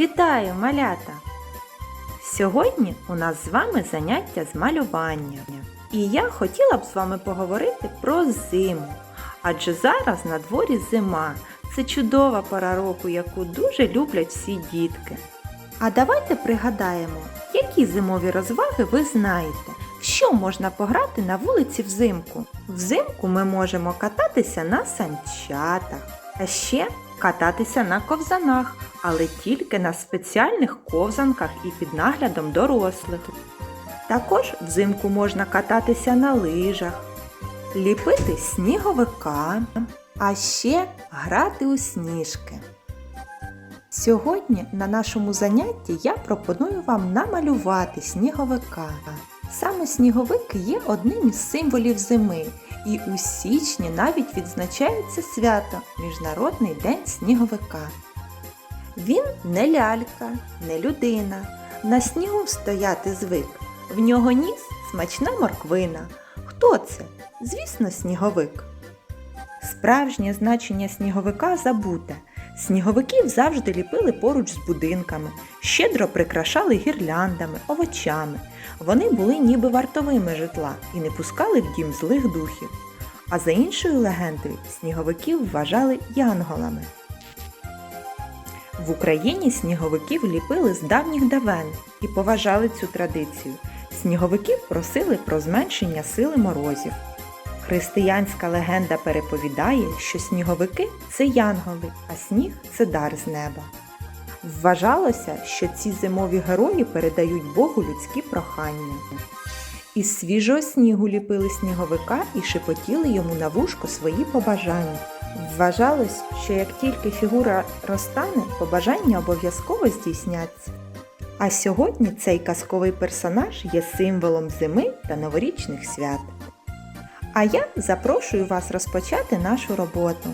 Вітаю, малята! Сьогодні у нас з вами заняття з малювання. І я хотіла б з вами поговорити про зиму. Адже зараз на дворі зима. Це чудова пора року, яку дуже люблять всі дітки. А давайте пригадаємо, які зимові розваги ви знаєте. Що можна пограти на вулиці взимку? Взимку ми можемо кататися на санчатах, а ще кататися на ковзанах, але тільки на спеціальних ковзанках і під наглядом дорослих. Також взимку можна кататися на лижах, ліпити сніговика, а ще грати у сніжки. Сьогодні на нашому занятті я пропоную вам намалювати сніговика. Саме сніговик є одним із символів зими, і у січні навіть відзначається свято Міжнародний день сніговика. Він не лялька, не людина. На снігу стояти звик. В нього ніс смачна морквина. Хто це? Звісно, сніговик. Справжнє значення сніговика забуте. Сніговиків завжди ліпили поруч з будинками, щедро прикрашали гірляндами, овочами. Вони були ніби вартовими житла і не пускали в дім злих духів. А за іншою легендою, сніговиків вважали янголами. В Україні сніговиків ліпили з давніх давен і поважали цю традицію. Сніговиків просили про зменшення сили морозів. Християнська легенда переповідає, що сніговики це янголи, а сніг це дар з неба. Вважалося, що ці зимові герої передають Богу людські прохання. Із свіжого снігу ліпили сніговика і шепотіли йому на вушко свої побажання. Вважалось, що як тільки фігура розтане, побажання обов'язково здійсняться. А сьогодні цей казковий персонаж є символом зими та новорічних свят. А я запрошую вас розпочати нашу роботу.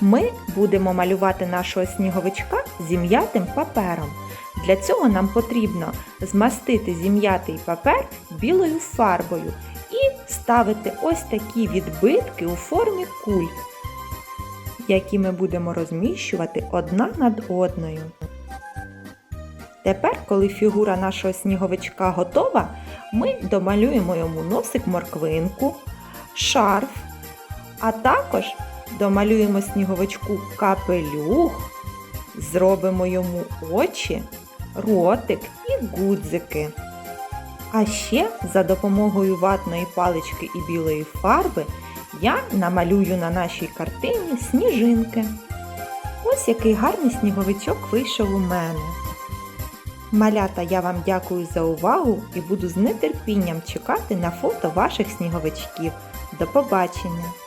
Ми будемо малювати нашого сніговичка зім'ятим папером. Для цього нам потрібно змастити зім'ятий папер білою фарбою і ставити ось такі відбитки у формі куль, які ми будемо розміщувати одна над одною. Тепер, коли фігура нашого сніговичка готова, ми домалюємо йому носик морквинку, шарф, а також домалюємо сніговичку капелюх, зробимо йому очі, ротик і гудзики. А ще за допомогою ватної палички і білої фарби я намалюю на нашій картині сніжинки. Ось який гарний сніговичок вийшов у мене. Малята, я вам дякую за увагу і буду з нетерпінням чекати на фото ваших сніговичків. До побачення!